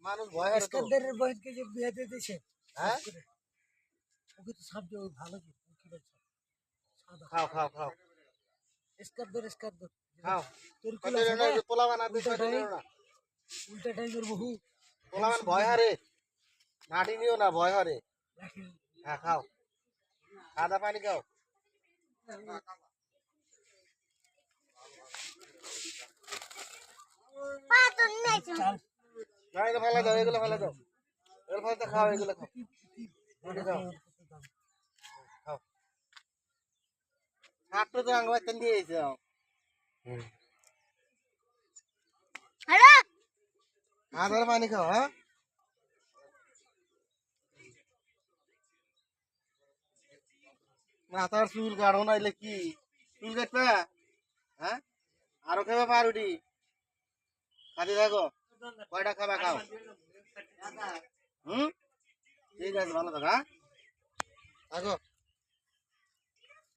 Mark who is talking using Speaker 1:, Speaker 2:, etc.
Speaker 1: মানুষ ভয়
Speaker 2: বিয়ে দিয়েছে
Speaker 1: হ্যাঁ?
Speaker 2: ওকে তো সব দিয়ে ভালো কি?
Speaker 1: খাও খাও খাও।
Speaker 2: স্কান্দার স্কান্দার
Speaker 1: খাও।
Speaker 2: তোর
Speaker 1: কত
Speaker 2: কুল আছে
Speaker 1: জন
Speaker 2: না?
Speaker 1: পোলা বানাতে
Speaker 2: উল্টা টাইমের বহু
Speaker 1: পোলা ভয় হারে। নাড়ি নিও না, ভয় হারে। হ্যাঁ খাও। সাদা পানি খাও। না, এগুলো ফেলে দাও, এগুলো ফেলে দাও। এগুলো ফেলে খাও, এগুলো খাও। খাও। খাও। হাঁটু তো আঙ্গ দিয়ে এসে আদার পানি খাও হ্যাঁ মাথার চুল কাটো নাইলে কি চুল কাটবে হ্যাঁ আরও খাবে পারুটি খাতে থাকো কয়টা খাবা খাও হুম ঠিক আছে ভালো থাকো থাকো